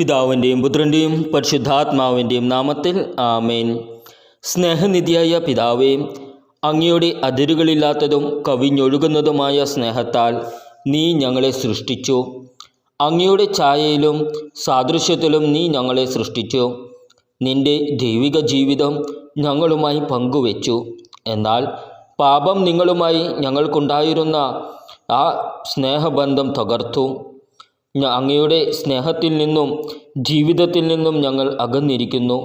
പിതാവിന്റെയും പുത്രന്റെയും പരിശുദ്ധാത്മാവിന്റെയും നാമത്തിൽ ആമേൻ. സ്നേഹനിധിയായ പിതാവേ അങ്ങയുടെ അതിരുകളില്ലാത്തതും കവിഞ്ഞൊഴുകുന്നതുമായ സ്നേഹത്താൽ നീ ഞങ്ങളെ സൃഷ്ടിച്ചു. അങ്ങയുടെ ഛായയിലും സാദൃശ്യത്തിലും നീ ഞങ്ങളെ സൃഷ്ടിച്ചു. നിന്റെ ദൈവിക ജീവിതം ഞങ്ങളുമായി പങ്കുവെച്ചു. എന്നാൽ പാപം നിങ്ങളുമായി ഞങ്ങൾക്കുണ്ടായിരുന്ന ആ സ്നേഹബന്ധം തകർത്തു. അങ്ങയുടെ സ്നേഹത്തിൽ നിന്നും ജീവിതത്തിൽ നിന്നും ഞങ്ങൾ അകന്നിരിക്കുന്നു.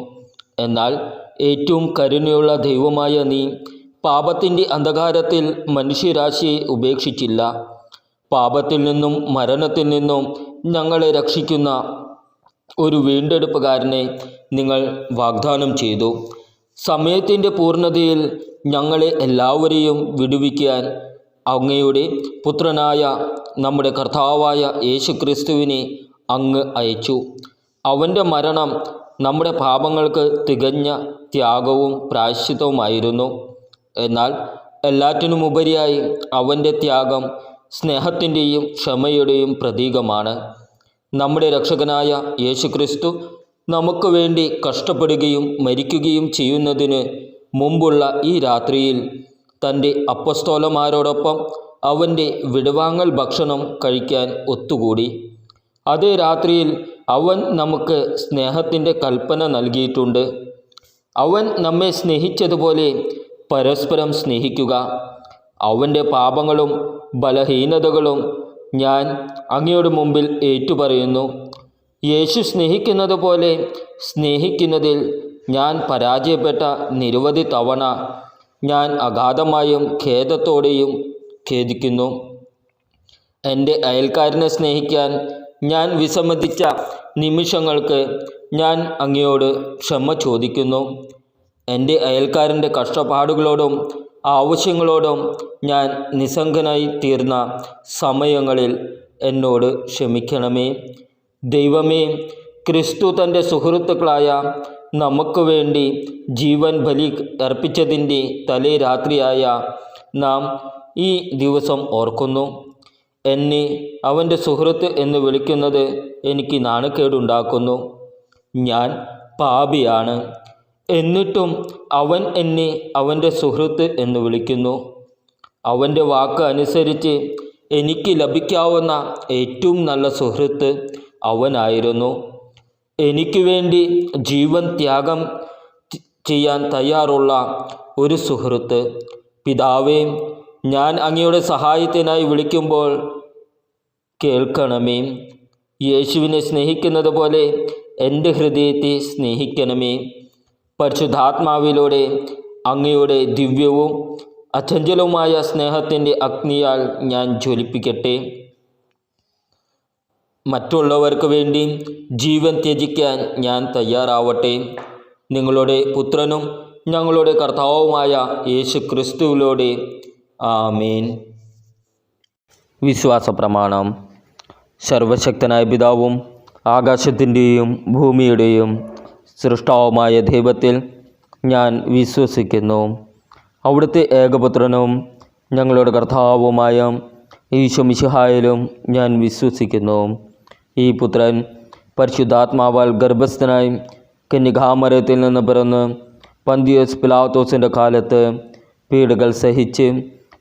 എന്നാൽ ഏറ്റവും കരുണയുള്ള ദൈവമായ നീ പാപത്തിന്റെ അന്ധകാരത്തിൽ മനുഷ്യരാശിയെ ഉപേക്ഷിച്ചില്ല. പാപത്തിൽ നിന്നും മരണത്തിൽ നിന്നും ഞങ്ങളെ രക്ഷിക്കുന്ന ഒരു വീണ്ടെടുപ്പുകാരനെ നിങ്ങൾ വാഗ്ദാനം ചെയ്തു. സമയത്തിന്റെ പൂർണതയിൽ ഞങ്ങളെ എല്ലാവരെയും വിടുവിക്കാൻ അങ്ങയുടെ പുത്രനായ നമ്മുടെ കർത്താവായ യേശു ക്രിസ്തുവിനെ അങ്ങ് അയച്ചു. അവന്റെ മരണം നമ്മുടെ പാപങ്ങൾക്ക് തികഞ്ഞ ത്യാഗവും പ്രായശ്ചിത്തവുമായിരുന്നു. എന്നാൽ എല്ലാറ്റിനുമുപരിയായി അവന്റെ ത്യാഗം സ്നേഹത്തിന്റെയും ക്ഷമയുടെയും പ്രതീകമാണ്. നമ്മുടെ രക്ഷകനായ യേശുക്രിസ്തു നമുക്ക് വേണ്ടി കഷ്ടപ്പെടുകയും മരിക്കുകയും ചെയ്യുന്നതിന് മുമ്പുള്ള ഈ രാത്രിയിൽ തന്റെ അപ്പസ്തോലന്മാരോടൊപ്പം അവന്റെ വിടുവാങ്ങൽ ഭക്ഷണം കഴിക്കാൻ ഒത്തുകൂടി. അതേ രാത്രിയിൽ അവൻ നമുക്ക് സ്നേഹത്തിന്റെ കൽപ്പന നൽകിയിട്ടുണ്ട്. അവൻ നമ്മെ സ്നേഹിച്ചതുപോലെ പരസ്പരം സ്നേഹിക്കുക. അവന്റെ പാപങ്ങളും ബലഹീനതകളും ഞാൻ അങ്ങയുടെ മുമ്പിൽ ഏറ്റുപറയുന്നു. യേശു സ്നേഹിക്കുന്നത് പോലെ സ്നേഹിക്കുന്നതിൽ ഞാൻ പരാജയപ്പെട്ട നിരവധി തവണ ഞാൻ അഗാധമായും ഖേദത്തോടെയും ഖേദിക്കുന്നു. എന്റെ അയൽക്കാരനെ സ്നേഹിക്കാൻ ഞാൻ വിസമ്മതിച്ച നിമിഷങ്ങൾക്ക് ഞാൻ അങ്ങയോട് ക്ഷമ ചോദിക്കുന്നു. എന്റെ അയൽക്കാരന്റെ കഷ്ടപ്പാടുകളോടും ആവശ്യങ്ങളോടും ഞാൻ നിസ്സംഗനായി തീർന്ന സമയങ്ങളിൽ എന്നോട് ക്ഷമിക്കണമേ. ദൈവമേ ക്രിസ്തു തന്റെ സുഹൃത്തുക്കളായ നമുക്ക് വേണ്ടി ജീവൻ ബലി അർപ്പിച്ചതിന്റെ തലേ രാത്രിയായ നാം ഈ ദിവസം ഓർക്കുന്നു. എന്നെ അവന്റെ സുഹൃത്ത് എന്ന് വിളിക്കുന്നത് എനിക്ക് നാണക്കേടുണ്ടാക്കുന്നു. ഞാൻ പാപിയാണ്. എന്നിട്ടും അവൻ എന്നെ അവന്റെ സുഹൃത്ത് എന്ന് വിളിക്കുന്നു. അവന്റെ വാക്ക് അനുസരിച്ച് എനിക്ക് ലഭിക്കാവുന്ന ഏറ്റവും നല്ല സുഹൃത്ത് അവനായിരുന്നു. എനിക്ക് വേണ്ടി ജീവൻ ത്യാഗം ചെയ്യാൻ തയ്യാറുള്ള ഒരു സുഹൃത്ത്. പിതാവേ ഞാൻ അങ്ങയുടെ സഹായത്തിനായി വിളിക്കുമ്പോൾ കേൾക്കണമേ. യേശുവിനെ സ്നേഹിക്കുന്നത് പോലെ എന്റെ ഹൃദയത്തെ സ്നേഹിക്കണമേ. പരിശുദ്ധാത്മാവിലൂടെ അങ്ങയുടെ ദിവ്യവും അചഞ്ചലവുമായ സ്നേഹത്തിന്റെ അഗ്നിയാൽ ഞാൻ ജ്വലിപ്പിക്കട്ടെ. മറ്റുള്ളവർക്ക് വേണ്ടി ജീവൻ ത്യജിക്കാൻ ഞാൻ തയ്യാറാവട്ടെ. നിങ്ങളുടെ പുത്രനും ഞങ്ങളുടെ കർത്താവുമായ യേശു ക്രിസ്തുവിലൂടെ ആമേൻ. വിശ്വാസ പ്രമാണം സർവശക്തനായ പിതാവും ആകാശത്തിന്റെയും ഭൂമിയുടെയും സൃഷ്ടാവുമായ ദൈവത്തിൽ ഞാൻ വിശ്വസിക്കുന്നു. അവിടുത്തെ ഏകപുത്രനും ഞങ്ങളുടെ കർത്താവുമായ ഈശോ മിശിഹായിലും ഞാൻ വിശ്വസിക്കുന്നു. ഈ പുത്രൻ പരിശുദ്ധാത്മാവാൽ ഗർഭസ്ഥനായി കന്യകാമരത്തിൽ നിന്ന് പിറന്ന് പന്തിയോസ് പിലാത്തോസിന്റെ കാലത്ത് പീഡകൾ സഹിച്ച്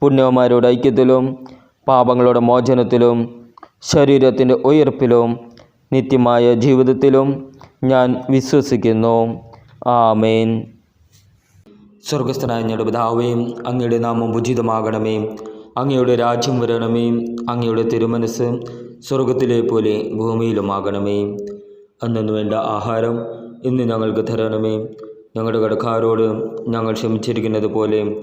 പുണ്യവന്മാരുടെ ഐക്യത്തിലും പാപങ്ങളുടെ മോചനത്തിലും ശരീരത്തിന്റെ ഉയർപ്പിലും നിത്യമായ ജീവിതത്തിലും ഞാൻ വിശ്വസിക്കുന്നു. ആമേൻ. സ്വർഗസ്ഥനായ ഞങ്ങളുടെ പിതാവേയും അങ്ങയുടെ നാമം ഉചിതമാകണമേ. അങ്ങയുടെ രാജ്യം വരണമേ. അങ്ങയുടെ തിരുമനസ് സ്വർഗത്തിലെ പോലെ ഭൂമിയിലുമാകണമേ. അന്നു വേണ്ട ആഹാരം ഇന്ന് ഞങ്ങൾക്ക് തരണമേ. ഞങ്ങളുടെ കടക്കാരോട് ഞങ്ങൾ ക്ഷമിച്ചിരിക്കുന്നത് പോലെ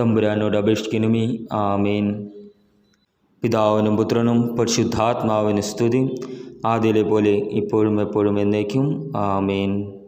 തമ്പുരാനോട് അപേക്ഷിക്കണമേ. ആമേൻ. പിതാവിനും പുത്രനും പരിശുദ്ധാത്മാവിന് സ്തുതി. ആദ്യയിലെ പോലെ ഇപ്പോഴും എപ്പോഴും എന്നേക്കും. ആമേൻ.